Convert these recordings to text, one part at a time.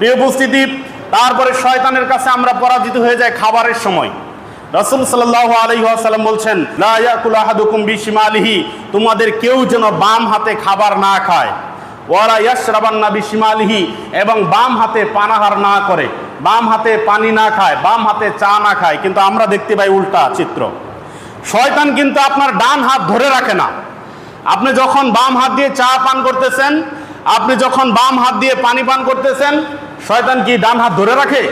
প্রিয় উপস্থিতি, তারপরে শয়তানের কাছে আমরা পরাজিত হয়ে যাই খাবারের সময়। রসুল সাল্লাহ আলহিহাসাল্লাম বলছেন, লা ইয়াকুল আহাদুকুম বিশিমালিহি, তোমাদের কেউ যেন বাম হাতে খাবার না খায়। ওয়ালা ইয়াশরাবান্না বিশিমালিহি, এবং বাম হাতে পানাহার না করে। বাম হাতে পানি না খায়, বাম হাতে চা না খায়। কিন্তু আমরা দেখতে পাই উল্টা চিত্র। শয়তান কিন্তু আপনার ডান হাত ধরে রাখে না। আপনি যখন বাম হাত দিয়ে চা পান করতেছেন, আপনি যখন বাম হাত দিয়ে পানি পান করতেছেন শয়তান কি ডান হাত ধরে রাখে?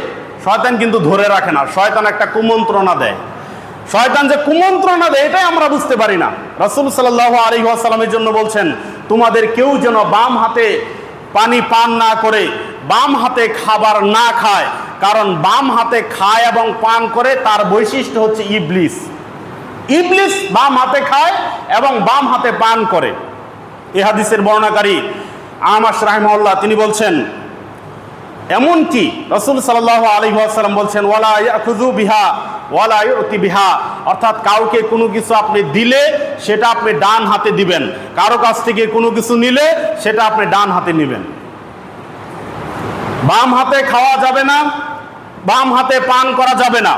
শয়তান কিন্তু ধরে রাখে না। শয়তান একটা কুমন্ত্রণা দেয়। শয়তান যে কুমন্ত্রণা দেয়, এটাই আমরা বুঝতে পারি না। রসুল সাল্লাহ আলী আসালামের জন্য বলছেন, তোমাদের কেউ যেন বাম হাতে পানি পান না করে, বাম হাতে খাবার না খায়, কারণ বাম হাতে খায় এবং পান করে, তার বৈশিষ্ট্য হচ্ছে ইবলিস। ইবলিস বাম হাতে খায় এবং বাম হাতে পান করে। এ হাদিসের বর্ণাকারী আমাস রাহমল্লাহ তিনি বলছেন এমনকি রসুল সাল্লাহ আলী আসালাম বলছেন, ওয়ালা ইয়াখুজু বিহা, ওয়ালা ইউতি বিহা। অর্থাৎ কাউকে কোনো কিছু আপনি দিলে সেটা আপনি ডান হাতে দিবেন। কারও কাছ থেকে কোনো কিছু নিলে সেটা আপনি ডান হাতে নেবেন। বাম হাতে খাওয়া যাবে না, বাম হাতে পান করা যাবে না।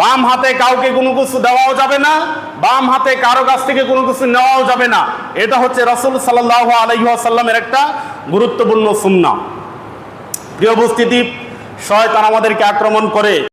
বাম হাতে কাউকে কোনো কিছু দেওয়াও যাবে না, বাম হাতে কারও কাছ থেকে কোনো কিছু নেওয়াও যাবে না। এটা হচ্ছে রসুল সাল্লাহ আলহিহাসাল্লামের একটা গুরুত্বপূর্ণ সুন্না প্রিয় উপস্থিতি শয়তান আমাদেরকে আক্রমণ করে।